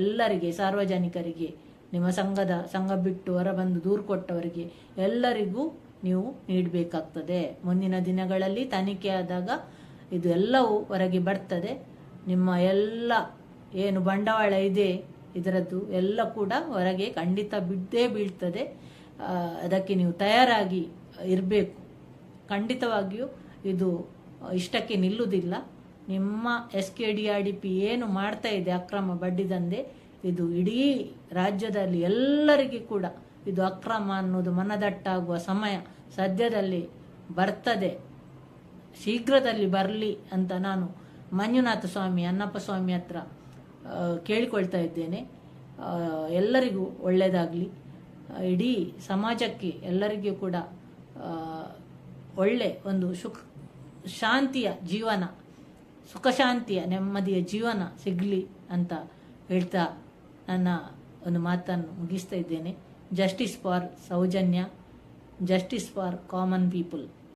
ಎಲ್ಲರಿಗೆ, ಸಾರ್ವಜನಿಕರಿಗೆ ನಿಮ್ಮ ಸಂಘದ ಸಂಘ ಬಿಟ್ಟು ಹೊರಬಂದು ದೂರು ಕೊಟ್ಟವರಿಗೆ ಎಲ್ಲರಿಗೂ ನೀವು ನೀಡಬೇಕಾಗ್ತದೆ. ಮುಂದಿನ ದಿನಗಳಲ್ಲಿ ತನಿಖೆ ಆದಾಗ ಇದು ಎಲ್ಲವೂ ಹೊರಗೆ ಬರ್ತದೆ. ನಿಮ್ಮ ಎಲ್ಲ ಏನು ಬಂಡವಾಳ ಇದೆ, ಇದರದ್ದು ಎಲ್ಲ ಕೂಡ ಹೊರಗೆ ಖಂಡಿತ ಬಿದ್ದೇ ಬೀಳ್ತದೆ. ಅದಕ್ಕೆ ನೀವು ತಯಾರಾಗಿ ಇರಬೇಕು. ಖಂಡಿತವಾಗಿಯೂ ಇದು ಇಷ್ಟಕ್ಕೆ ನಿಲ್ಲುವುದಿಲ್ಲ. ನಿಮ್ಮ S K D R D P ಏನು ಮಾಡ್ತಾ ಇದೆ ಅಕ್ರಮ ಬಡ್ಡಿದಂದೆ ಇದು ಇಡೀ ರಾಜ್ಯದಲ್ಲಿ ಎಲ್ಲರಿಗೂ ಕೂಡ ಇದು ಅಕ್ರಮ ಅನ್ನೋದು ಮನದಟ್ಟಾಗುವ ಸಮಯ ಸದ್ಯದಲ್ಲಿ ಬರ್ತದೆ. ಶೀಘ್ರದಲ್ಲಿ ಬರಲಿ ಅಂತ ನಾನು ಮಂಜುನಾಥ ಸ್ವಾಮಿ ಅನ್ನಪ್ಪ ಸ್ವಾಮಿ ಹತ್ರ ಕೇಳಿಕೊಳ್ತಾ ಇದ್ದೇನೆ. ಎಲ್ಲರಿಗೂ ಒಳ್ಳೆಯದಾಗಲಿ ಇಡೀ ಸಮಾಜಕ್ಕೆ ಎಲ್ಲರಿಗೂ ಕೂಡ ಒಳ್ಳೆ ಒಂದು ಸುಖ, ಶಾಂತಿಯ ಜೀವನ, ಸುಖಶಾಂತಿಯ ನೆಮ್ಮದಿಯ ಜೀವನ ಸಿಗಲಿ ಅಂತ ಹೇಳ್ತಾ ನನ್ನ ಒಂದು ಮಾತನ್ನು ಮುಗಿಸ್ತಾ ಇದ್ದೇನೆ. Justice for Soujanya justice for common people